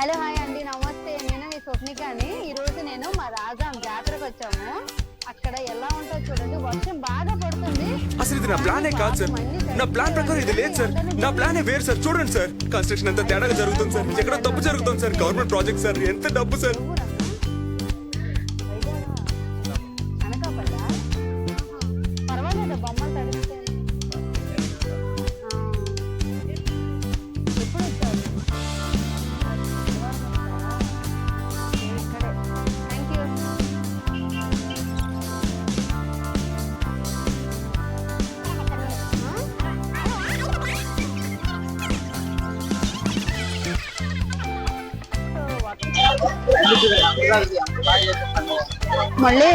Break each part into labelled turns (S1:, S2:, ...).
S1: Hello hi అండి. నమస్తే. నేను మీ స్వప్నికాని ఈ రోజు నేను మా రాజాం జాతరకు వచ్చాము. అక్కడ ఎలా ఉంటుందో చూడండి. వర్షం బాగా పడుతుంది.
S2: అసలు ఇది నా ప్లానే కాదు సార్ నా ప్లాన్ ప్రకారం ఇది లేదు సార్ నా ప్లానే వేరు సార్ చూడండి సార్ కన్స్ట్రక్షన్ అంతా తేడాగా జరుగుతుంది సార్ ఎక్కడ తప్పు జరుగుతుంది సార్ గవర్నమెంట్ ప్రాజెక్ట్ సార్ ఎంత డబ్బు సార్
S1: మళ్ళీ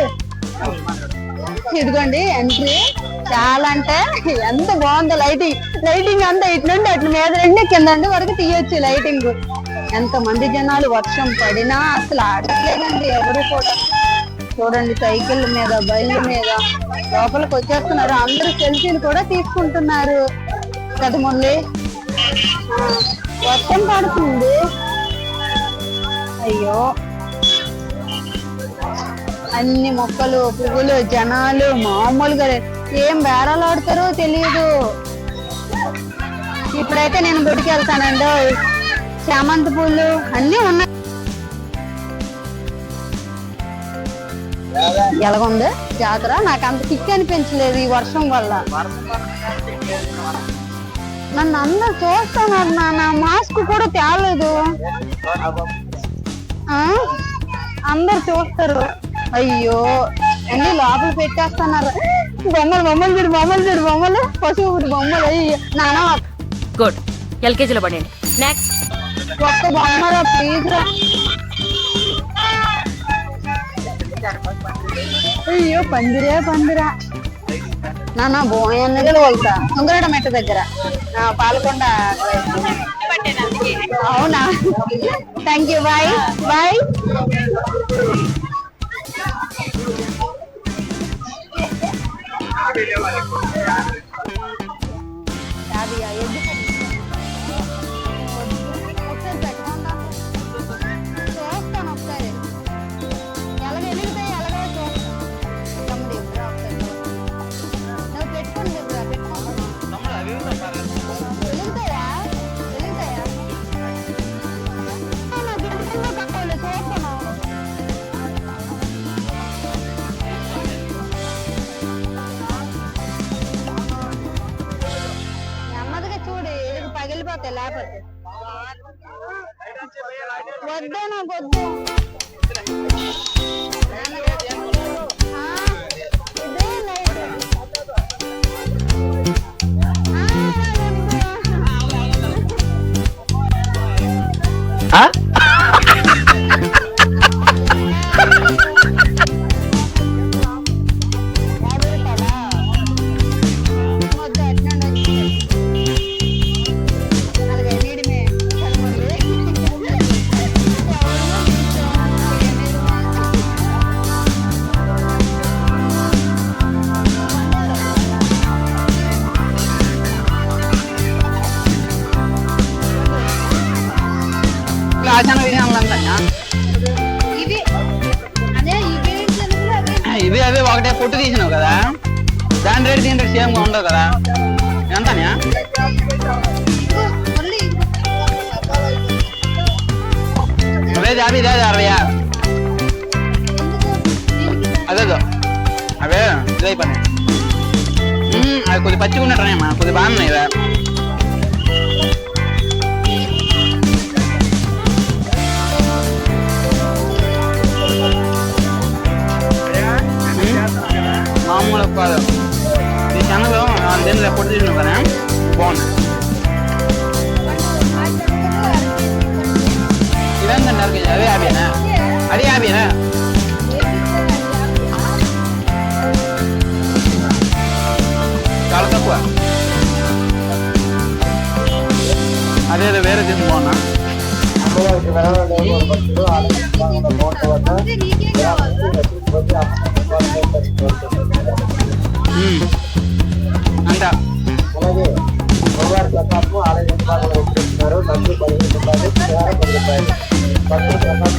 S1: ఇదిగోండి ఎంట్రీ చాలా అంటే ఎంత బాగుంది లైటింగ్ లైటింగ్ అంతా ఇటు నుండి అట్ల మీద నుండి కింద వరకు తీయొచ్చు లైటింగ్ ఎంత మంది జనాలు వర్షం పడినా అసలు ఆడట్లేదండి ఎవరు కూడా. చూడండి సైకిల్ మీద బైళ్ళ మీద లోపలికి వచ్చేస్తున్నారు. అందరూ సెల్ఫీలు కూడా తీసుకుంటున్నారు. కదా మళ్ళీ వర్షం పడుతుంది. అయ్యో. అన్ని మొక్కలు పువ్వులు జనాలు మామూలుగా ఏం బేరాలు ఆడతారో తెలియదు ఇప్పుడైతే నేను బుడికి వెళ్తానండి చామంతి పూలు అన్ని ఉన్నాయి. ఎలాగుంది? జాతర? నాకు అంత కిక్ అనిపించలేదు ఈ వర్షం వల్ల. నన్ను అందరు చూస్తున్నారు నా మాస్క్ కూడా తేలేదు. ఆ? అందరు చూస్తారు. అయ్యో అన్ని లోపల పెట్టేస్తున్నారు? బొమ్మలు బొమ్మలు చూడు బొమ్మలు చూడు బొమ్మలు. పశువు బొమ్మలు అయ్యో. నాన్న
S3: గుడ్ ఎల్కేజీలో పడండి నెక్స్ట్
S1: ఒక్క బొమ్మరా ప్లీజ్ రా. అయ్యో పందిరే పందిరా. నాన్న బోయన్నగలు వెళ్తా. సుందరడ మెట్ట దగ్గర. పాలకొండ. అవునా? Thank you bye bye Familie, meine Kunden. వద్దా నాకు వద్దు అవి
S4: అవి ఒకటే పొట్టు తీసినావు కదా. దాని రేటు దీని రేటు సేమ్గా ఉండవు కదా. ఎంతనా?
S1: మళ్ళీ
S4: అవి యాభై ఇదే అరవై అదే అవే ఇదే అయిపోయినాయి మ్మ్, అవి కొద్ది పచ్చిగా ఉన్నట్టున్నాయమ్మా కొద్ది బాగున్నాయి మామూలు కాదు. ఈ శనగలు దీనిలో పొట్టు తీసినావు కదా బాగున్నాయి ఇవేంటండి అరవై? అవే యాభైనా అది యాభైనా చాలా తక్కువ. అదే అదే వేరే తీసి బాగున్నా
S1: నీకేం
S5: అలాగే సోమవారం ప్రతాపం ఆలయ విభాగంలో చేస్తున్నారు నంది పదిహేను రూపాయలు కేవలం పది రూపాయలు